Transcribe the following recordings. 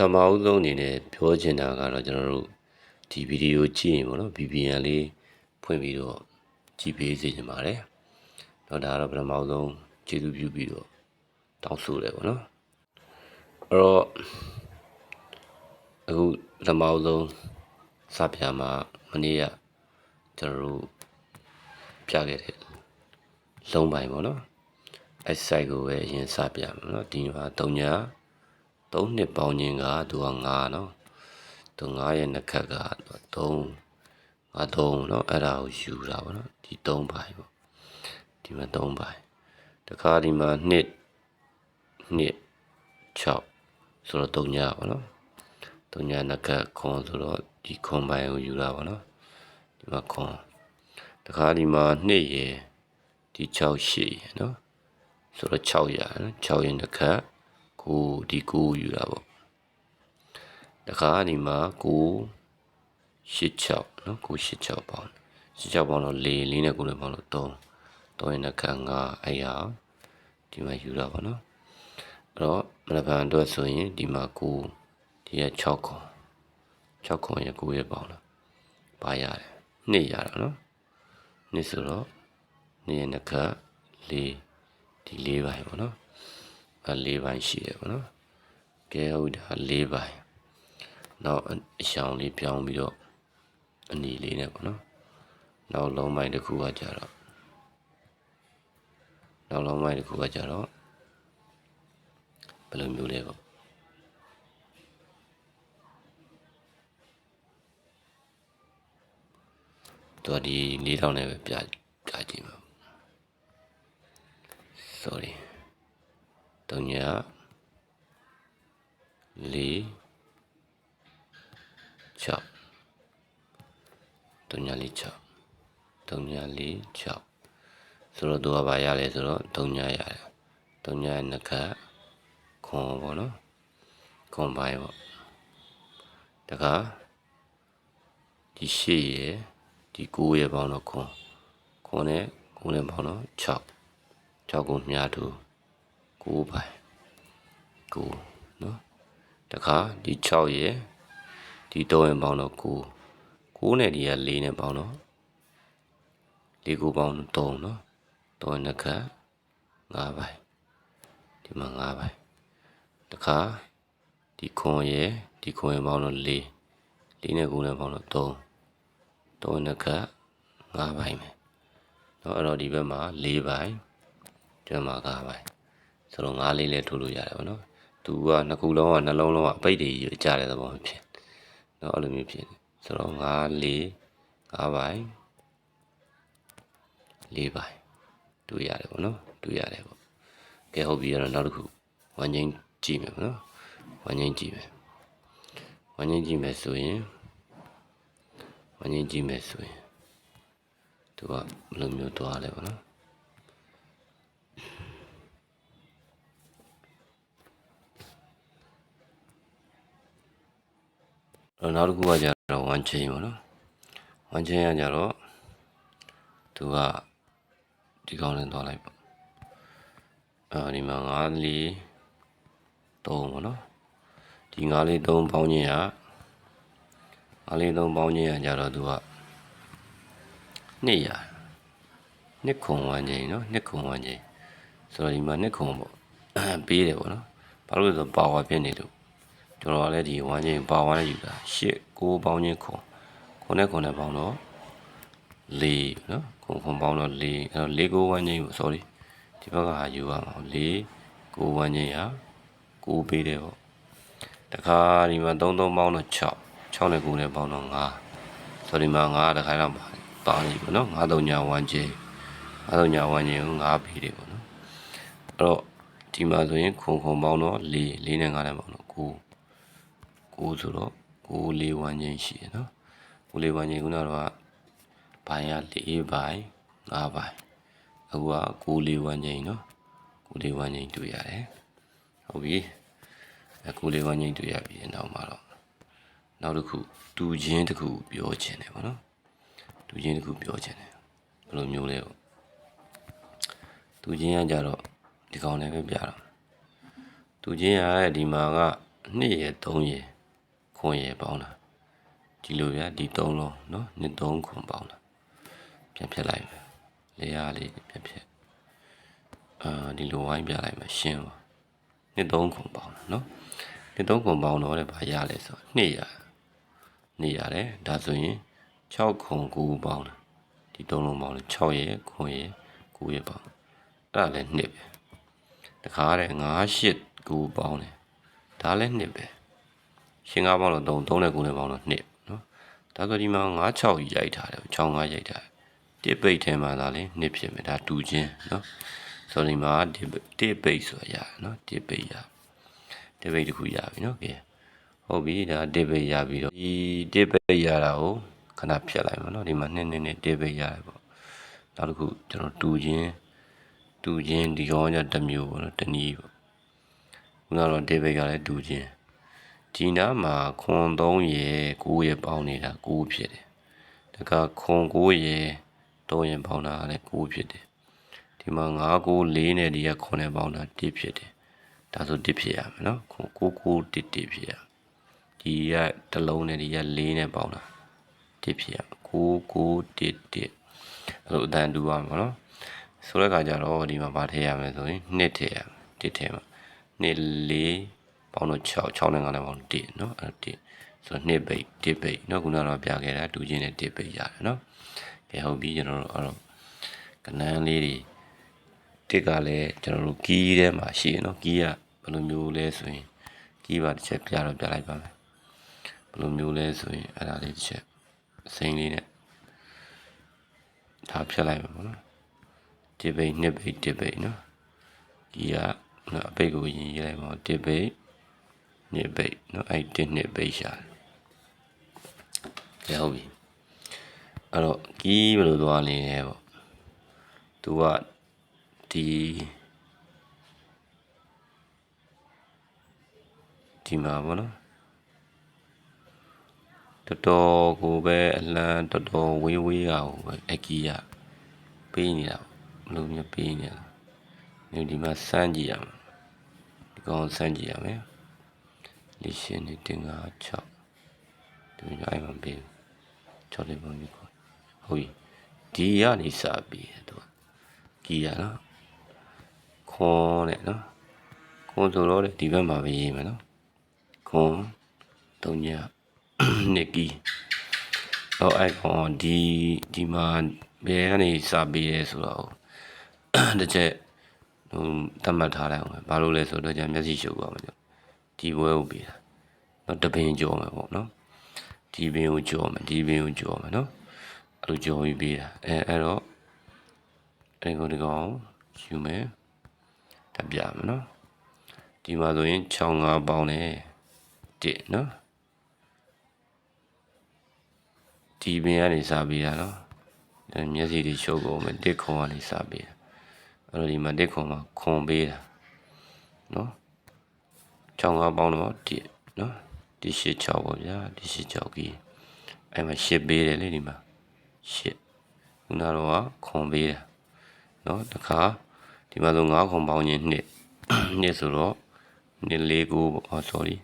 ထမအောင်ဆုံးအနေနဲ့ပြောချင်တာကတော့ကျွန်တော်တို့ဒီဗီဒီယိုကြည့်ရင်ပေါ့နော် VPN လေးဖွင့်ပြီးတော့ကြည့်ပေးစေချင်ပါတယ်။တော့ဒါကတော့ပထမဆုံးကျေးဇူးပြုပြီးတော့တောင်းဆိုတယ်ပေါ့နော်။အဲ့တော့အခုပထမဆုံးစပြမှာမနေ့ကကျွန်တော်တို့ပြခဲ့တဲ့လုံးပိုင်းပေါ့နော်။အဲ့ site ကိုပဲအရင်စပြမှာနော်ဒီမှာ3ညာ 3နှစ်ပေါင်းခြင်းကသူက9နော်သူ9ရဲ့နှစ်ခက်က3ငါ3နော်အဲ့ဒါကိုယူတာပေါ့နော်ဒီ3ပိုင်းပေါ့ဒီမှာ3ပိုင်းတခါဒီမှာ2 2 6ဆိုတော့3ညပေါ့နော်3ညနှစ်ခက်ခွန်ဆိုတော့ဒီခွန်ပိုင်းကိုယူတာပေါ့နော်ဒီမှာခွန်တခါဒီမှာ2ရယ်ဒီ6 8ရယ်နော်ဆိုတော့6ရယ်နော်6ရယ်နှစ်ခက် ကိုဒီ9ယူတာပေါ့တခါဒီမှာ9 86နော်986ပေါင်း86ပေါင်းတော့4 4နဲ့9နဲ့ပေါင်းတော့3 3နဲ့ခန့်5အဲ့ရဒီမှာယူတာပါနော်အဲ့တော့မနက်ဖြန်အတွက်ဆိုရင်ဒီမှာ9ဒီက6ခွန်6ခွန်ရ9ရပေါင်းလားပါရတယ်နှစ်ရတာနော်နှစ်ဆိုတော့နှစ်ရနှစ်ခန့်4ဒီ4ပိုင်းပေါ့နော် အဲ4ပိုင်းရှိတယ်ပေါ့နော်ကဲဟုတ်တာ4ပိုင်းနောက်အရှောင်းလေးပြောင်းပြီးတော့အနီလေးနဲ့ပေါ့နော်နောက်လုံးပိုင်းတစ်ခုကကြတော့နောက်လုံးပိုင်းတစ်ခုကကြတော့ဘယ်လိုမျိုးလဲပေါ့သူကဒီ4000နဲ့ပဲပြပြကြည့်မှာ sorry တုံညာ4 6တုံညာလေး6တုံညာလေး6ဆိုတော့သူကဘာရလဲဆိုတော့တုံညာရတယ်တုံညာရဲ့နှစ်ခါခွန်ပေါ့နော်ခွန်ပိုင်းပေါ့တခါဒီရှေ့ရယ်ဒီ9ရယ်ပေါင်းတော့ခွန်ခွန်နဲ့9နဲ့ပေါင်းတော့6 6ကိုမြားတူ 9ပိုင်း9နော်တခါဒီ6ရယ်ဒီ3ရယ်ပေါင်းတော့9 9နဲ့ဒီက4နဲ့ပေါင်းတော့4ကိုပေါင်း3နော်3နှစ်ခါ5ပိုင်းဒီမှာ5ပိုင်းတခါဒီခွန်ရယ်ဒီခွန်ရယ်ပေါင်းတော့4 4နဲ့9နဲ့ပေါင်းတော့3 3နှစ်ခါ5ပိုင်းပဲเนาะအဲ့တော့ဒီဘက်မှာ4ပိုင်းဒီဘက်မှာ5ပိုင်း ဆိုတော့ငါးလေးလည်းထိုးလို့ရတယ်ပေါ့နော်သူကနှစ်ခုလုံးကနှလုံးလုံးကအပိတ်တွေကြတဲ့သဘောဖြစ်နော်အဲ့လိုမျိုးဖြစ်ဆိုတော့ငါးလေးငါးပိုင်းလေးပိုင်းတွေ့ရတယ်ပေါ့နော်တွေ့ရတယ်ပေါ့ကဲဟုတ်ပြီအဲ့တော့နောက်တစ်ခုဝမ်းငင်းကြည့်မယ်ပေါ့နော်ဝမ်းငင်းကြည့်မယ်ဝမ်းငင်းကြည့်မယ်ဆိုရင်ဝမ်းငင်းကြည့်မယ်ဆိုရင်သူကဘယ်လိုမျိုးသွားလဲပေါ့နော် အဲ့နောက်တစ်ခုကကြတော့ one chain ပေါ့နော် one chain ကကြတော့သူကဒီကောင်းလင်းသွားလိုက်ပေါ့အဲဒီမှာ9လေး3ပေါ့နော်ဒီ9လေး3ပေါင်းခြင်းက9လေး3ပေါင်းခြင်းကကြတော့သူက2ရနှစ်ခုံဝန်းခြင်းနော်နှစ်ခုံဝန်းခြင်းဆိုတော့ဒီမှာနှစ်ခုံပေါ့ပေးတယ်ပေါ့နော်ဘာလို့လဲဆိုတော့ပါဝါဖြစ်နေလို့ ကျွန်တော်ကလည်းဒီဝမ်းချင်းပါဝါနဲ့ယူတာရှစ်9ပေါင်းချင်းခုံခုနဲ့ခုနဲ့ပေါင်းတော့4နော်ခုံခုံပေါင်းတော့4အဲ့တော့4 9ဝမ်းချင်းပေါ့ sorry ဒီဘက်ကဟာယူရမှာ4 9ဝမ်းချင်းရ9ပေးတယ်ပေါ့တခါဒီမှာ3 3ပေါင်းတော့6 6နဲ့9နဲ့ပေါင်းတော့5ဆိုဒီမှာ9တခါတော့ပါနေပေါ့နော်9 3ညာဝမ်းချင်း9 3ညာဝမ်းချင်းကို9ပေးတယ်ပေါ့နော်အဲ့တော့ဒီမှာဆိုရင်ခုံခုံပေါင်းတော့4 4နဲ့9နဲ့ပေါင်းတော့9 9ဆိုတော့9လေးဝမ်းချင်းရှိတယ်နော်9လေးဝမ်းချင်းခုနကတော့ဘိုင်က4ဘိုင်5ဘိုင်အခုက9လေးဝမ်းချင်းနော်9လေးဝမ်းချင်းတွေ့ရတယ်ဟုတ်ပြီအဲ9လေးဝမ်းချင်းတွေ့ရပြီနောက်မှာတော့နောက်တစ်ခုတူချင်းတစ်ခုပြောချင်တယ်ပေါ့နော်တူချင်းတစ်ခုပြောချင်တယ်ဘယ်လိုမျိုးလဲပေါ့တူချင်းကကြတော့ဒီကောင်လည်းပဲပြတော့တူချင်းရတဲ့ဒီမှာက2ရယ်3ရယ် ခွန်ရယ်ပေါင်းတာဒီလိုဗျာဒီ3လုံးเนาะ2 3ခွန်ပေါင်းတာပြန်ဖြတ်လိုက်မယ်လေရလေးပြန်ဖြတ်အာဒီလိုဝိုင်းပြလိုက်မယ်ရှင်းပါ2 3ခွန်ပေါင်းတာเนาะ2 3ခွန်ပေါင်းတော့လည်းဘာရလဲဆိုတော့2ရ2ရတယ်ဒါဆိုရင်6ခွန်9ပေါင်းတာဒီ3လုံးပေါင်းတယ်6ရယ်ခွန်ရယ်9ရယ်ပေါင်းအဲ့ဒါလည်း2ပဲတခါတဲ့9 8 9ပေါင်းတယ်ဒါလည်း2ပဲ ရှင်းကားပေါင်းတော့3 3နဲ့9နဲ့ပေါင်းတော့2နော်ဒါဆိုဒီမှာ9 6ရိုက်ထားတယ်6 5ရိုက်ထားတယ်တစ်ပိတ်ထဲမှာဒါလည်း2ဖြစ်မယ်ဒါတူချင်းနော်ဆိုဒီမှာတစ်ပိတ်ဆိုရနော်တစ်ပိတ်ရတစ်ပိတ်တစ်ခုရပြီနော်ကဲဟုတ်ပြီဒါတစ်ပိတ်ရပြီတော့ဒီတစ်ပိတ်ရတာကိုခဏဖြတ်လိုက်မှာနော်ဒီမှာ2နှစ်နဲ့တစ်ပိတ်ရတယ်ပေါ့နောက်တစ်ခုကျွန်တော်တူချင်းတူချင်းဒီကောင်ကတစ်မျိုးပေါ့နော်တနည်းပေါ့ခုနကတော့တစ်ပိတ်ကလည်းတူချင်း ဒီနားမှာခွန်3ရေ9ရေပေါင်းနေတာ9ဖြစ်တယ်။ဒါကခွန်9ရေ3ရေပေါင်းတာလည်း9ဖြစ်တယ်။ဒီမှာ9 9 4နဲ့ဒီကခွန်နဲ့ပေါင်းတာ1ဖြစ်တယ်။ဒါဆို1ဖြစ်ရမယ်နော်။ခွန်9 9 1 1ဖြစ်ရ။ဒီကတစ်လုံးနဲ့ဒီက4နဲ့ပေါင်းတာ1ဖြစ်ရ။9 9 1 1အဲ့လိုအတန်တူရမှာနော်။ဆိုတဲ့အခါကျတော့ဒီမှာဗာထည့်ရမယ်ဆိုရင်2ထည့်ရမယ်1ထည့်မှာ2 4 ပေါင်းတော့6 6နဲ့9နဲ့ပေါင်း1เนาะအဲ့1ဆိုတော့2ဘိတ်1ဘိတ်เนาะခုနကတော့ပြခဲ့တာတူချင်းနဲ့1ဘိတ်ရတယ်เนาะကဲဟုတ်ပြီကျွန်တော်တို့အဲ့တော့ကနန်းလေးတွေတစ်ကလည်းကျွန်တော်တို့ကီးထဲမှာရှိရเนาะကီးကဘယ်လိုမျိုးလဲဆိုရင်ကီးပါတစ်ချက်ပြတော့ပြလိုက်ပါမယ်ဘယ်လိုမျိုးလဲဆိုရင်အဲ့ဒါလေးတစ်ချက်အစိမ်းလေးနဲ့ဒါဖြတ်လိုက်ပါဘောနော်1ဘိတ်2ဘိတ်1ဘိတ်เนาะကီးကအပိတ်ကိုရင်ရေးလိုက်ပါ1ဘိတ် နှစ်ဘိတ်နော်အဲ့တင်းနှစ်ဘိတ်ရှာတယ်ဟုတ်ပြီအဲ့တော့ကြီးဘယ်လိုသွားနေလဲပေါ့သူကဒီဒီမှာပေါ့နော်တော်တော်ကိုပဲအလံတော်တော်ဝေးဝေးအောင်ပဲအကြီးရပေးနေတာဘယ်လိုမျိုးပေးနေတာဒီမှာစမ်းကြည့်ရအောင်ဒီကောင်စမ်းကြည့်ရမယ် လေးရှင်းနေတင်ငါ6ဒီလိုအဲ့မှာပေး6လေးပုံကြီးကိုဟုတ်ပြီဒီကနေစပြီးသူကကီးရနော်ခွန်တဲ့နော်ခွန်ဆိုတော့ဒီဘက်မှာပဲရေးမယ်နော်ခွန်တုံညနှစ်ကီးဟောအဲ့ခွန်ဒီဒီမှာဘယ်ကနေစပြီးရဲဆိုတော့တစ်ချက်ဟိုတတ်မှတ်ထားလိုက်အောင်ဘာလို့လဲဆိုတော့じゃမျက်စိရှုပ်ပါမယ် ဒီဘွဲကိုပေးတာနော်တပင်ကြော်မယ်ပေါ့နော်ဒီပင်ကိုကြော်မယ်ဒီပင်ကိုကြော်မယ်နော်အဲ့လိုကြော်ပြီးပေးတာအဲအဲ့တော့အဲ့ကိုဒီကောင်ယူမယ်တပြမယ်နော်ဒီမှာဆိုရင်6 5ပေါင်းတယ်တစ်နော်ဒီပင်ကနေစပေးတာနော်မျက်စိတွေရှုပ်ကုန်မယ်တစ်ခွန်ကနေစပေးတာအဲ့တော့ဒီမှာတစ်ခွန်မှာခွန်ပေးတာနော် 6 5ပေါင်းတော့ဒီနော်ဒီရှစ်6ပေါ့ဗျာဒီရှစ်6ကြီးအဲ့မှာရှစ်ပေးတယ်လေဒီမှာရှစ်ခုနတော့ခွန်ပေးတာနော်တခါဒီမှာဆို9ခွန်ပေါင်းခြင်းနှစ်နှစ်ဆိုတော့နှစ်၄9ပေါ့ဟော sorry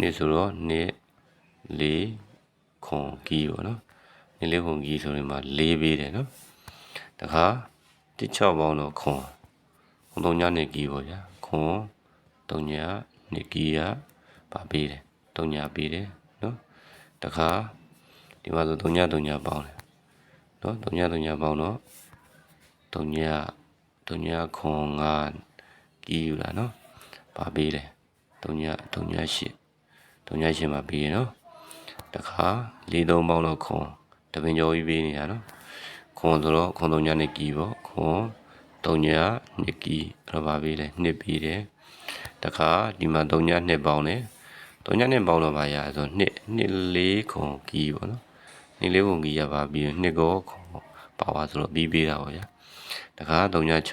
နှစ်ဆိုတော့နှစ်၄ခွန်ကြီးပေါ့နော်နှစ်လေးခွန်ကြီးဆိုရင်မှာ၄ပေးတယ်နော်တခါတစ်6ပေါင်းတော့ခွန်ခွန်3ညနှစ်ကြီးပေါ့ဗျာခွန် 3ညနှစ်ကြီးကပါပေးတယ်တုံညာပေးတယ်နော်တခါဒီမှာဆိုတုံညာတုံညာပေါင်းတယ်နော်တုံညာတုံညာပေါင်းတော့တုံညာတုံညာခွန်ငါကီးယူလာနော်ပါပေးတယ်တုံညာတုံညာရှစ်တုံညာရှစ်မှာပေးရနော်တခါလေးသုံးပေါင်းတော့ခွန်တပင်ကျော်ကြီးပေးနေတာနော်ခွန်ဆိုတော့ခွန်တုံညာနဲ့ကီးပေါ့ခွန်တုံညာနှစ်ကီးအဲ့တော့ပါပေးတယ်နှစ်ပေးတယ် တခါဒီမှာတုံညာနှစ်ပေါင်းတယ်တုံညာနဲ့ပေါင်းတော့ပါရဆိုနှစ်နှစ်လေးခွန်ကီးပေါ့နော်နှစ်လေးခွန်ကီးရပါပြီးနှစ်ကောခွန်ပါပါဆိုတော့ပြီးပေးတာပေါ့ဗျာတခါတုံညာ6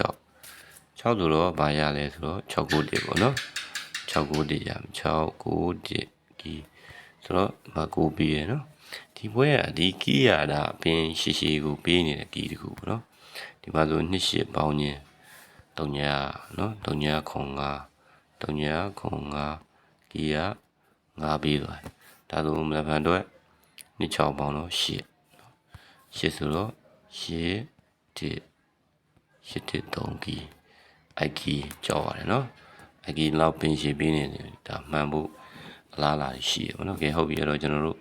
6ဆိုတော့ဘာရလဲဆိုတော့6 9 1ပေါ့နော်6 9 1ရ6 9 1ကီးဆိုတော့မ9ပြီးရနော်ဒီဘွဲကဒီကီးရတာအပြင်ရှိရှိကိုပေးနေတဲ့ကီးတခုပေါ့နော်ဒီမှာဆိုနှစ်ရှစ်ပေါင်းခြင်းတုံညာနော်တုံညာခွန်5 တုံညာခွန်5ကကီက9ပေးသွားတယ်ဒါဆိုမလဖန်အတွက်နှစ်6ပေါင်းတော့8 8ဆိုတော့8 1 8 3ကီအိုက်ကီကြောက်ရတယ်နော်အိုက်ကီလောက်ပင်ရှည်ပေးနေတယ်ဒါမှန်ဖို့အလားအလာရှိရပါတော့ကဲဟုတ်ပြီအဲ့တော့ကျွန်တော်တို့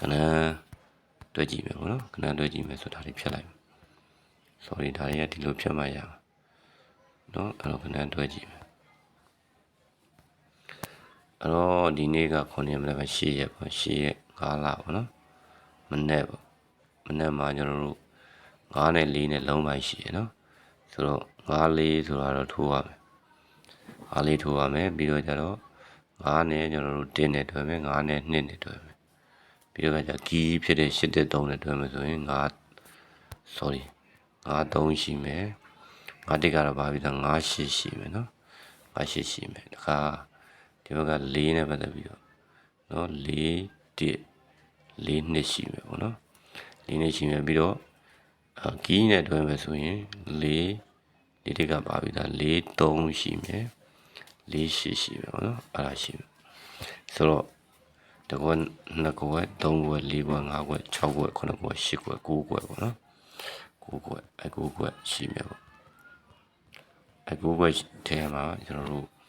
ကနန်းတွေ့ကြည့်မယ်ပေါ့နော်ကနန်းတွေ့ကြည့်မယ်ဆိုဒါလေးဖြတ်လိုက်မယ် sorry ဒါတွေကဒီလိုဖြတ်မှရမှာနော်အဲ့တော့ခဏတွေ့ကြည့်မယ် အဲ့တော့ဒီနေ့က9ရက်မနေ့က10ရက်ပေါ့10ရက်9လပေါ့နော်မနေ့ပေါ့မနေ့မှာကျွန်တော်တို့9နဲ့4နဲ့လုံးပိုင်းရှိရနော်ဆိုတော့9လေးဆိုတာတော့ထိုးရမယ်9လေးထိုးရမယ်ပြီးတော့ကျတော့9နဲ့ကျွန်တော်တို့1နဲ့တွဲမယ်9နဲ့2နဲ့တွဲမယ်ပြီးတော့ကျကီးဖြစ်တဲ့8တဲ့3နဲ့တွဲမယ်ဆိုရင်9 sorry 9 3ရှိမယ်ငါတစ်ကတော့ပါပြီသား9 8ရှိမယ်နော်9 8ရှိမယ်တခါ ဒီဘက်က4နဲ့ပတ်သက်ပြီးတော့နော်4 1 4နှစ်ရှိမယ်ပေါ့နော်4နှစ်ရှိမယ်ပြီးတော့အကီးနဲ့တွဲမယ်ဆိုရင်4ဒီတစ်ကပါပြီသား4 3ရှိမယ်4 8ရှိမယ်ပေါ့နော်အဲ့ဒါရှိမယ်ဆိုတော့တကွက်နှစ်ကွက်သုံးကွက်လေးကွက်ငါးကွက်6ကွက်9ကွက်10ကွက်9ကွက်ပေါ့နော်9ကွက်အ9ကွက်ရှိမယ်ပေါ့အ9ကွက်ထဲမှာကျွန်တော်တို့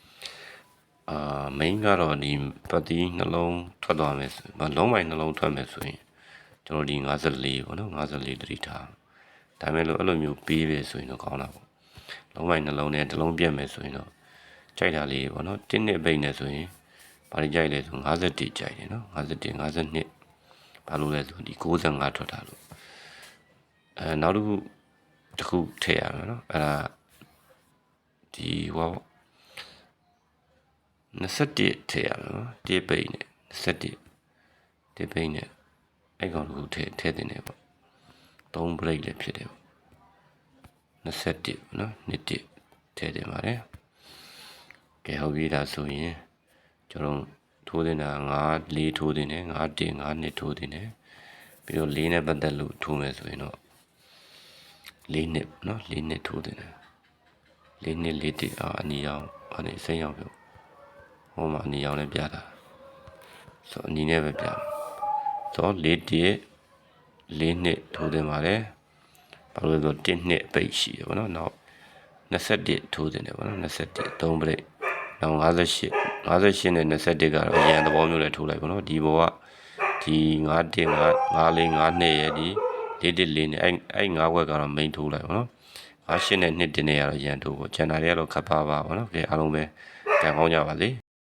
အာ main ကတော့ဒီပတ်တီးနှလုံးထွက်သွားမယ်ဆိုရင်လုံးပိုင်းနှလုံးထွက်မယ်ဆိုရင်ကျွန်တော်ဒီ54ပေါ့နော်54တတိထားဒါမဲ့လို့အဲ့လိုမျိုးပေးပြီဆိုရင်တော့ကောင်းတာပေါ့လုံးပိုင်းနှလုံးနဲ့တစ်လုံးပြတ်မယ်ဆိုရင်တော့ကြိုက်တာလေးပေါ့နော်တင်းနှစ်ပိတ်နေဆိုရင်ဘာတွေကြိုက်လဲဆို51ကြိုက်တယ်နော်51 52ဘာလို့လဲဆိုဒီ65ထွက်တာလို့အဲနောက်တစ်ခုတစ်ခုထည့်ရမယ်နော်အဲ့ဒါဒီဟော 21ထည့်ရမယ်နော်ဒီပိတ်နဲ့21ဒီပိတ်နဲ့အဲ့ကောင်တစ်ခုထည့်ထည့်တင်တယ်ပေါ့3 break လည်းဖြစ်တယ်ပေါ့21ပေါ့နော်နှစ်တစ်ထည့်တင်ပါတယ်ကဲဟုတ်ပြီဒါဆိုရင်ကျွန်တော်ထိုးတင်တာ9 4ထိုးတင်တယ်9 1 9နှစ်ထိုးတင်တယ်ပြီးတော့4နဲ့ပတ်သက်လို့ထိုးမယ်ဆိုရင်တော့4နှစ်နော်4နှစ်ထိုးတင်တယ်4နှစ်4တစ်အာအနီရောင်အနေစိမ့်ရောက်ပြော ဟိုမှာအနီရောင်နဲ့ပြတာဆိုအနီနဲ့ပဲပြမယ်ဆို4တစ်4နှစ်ထိုးတင်ပါတယ်ဘာလို့လဲဆို1နှစ်ပိတ်ရှိတယ်ဗောနော်နောက်21ထိုးတင်တယ်ဗောနော်21 3ပရိတ်နောက်58 58နဲ့21ကတော့ရန်သဘောမျိုးနဲ့ထိုးလိုက်ဗောနော်ဒီဘောကဒီ9တင်9 9လေး9နှစ်ရဲ့ဒီလေးတစ်လေးနဲ့အဲ့အဲ့9ဘွက်ကတော့ main ထိုးလိုက်ဗောနော်58နဲ့2တင်နေရတော့ရန်ထိုးပေါ့ကျန်တာတွေကတော့ခပ်ပါပါဗောနော်ကဲအားလုံးပဲကြံကောင်းကြပါစေ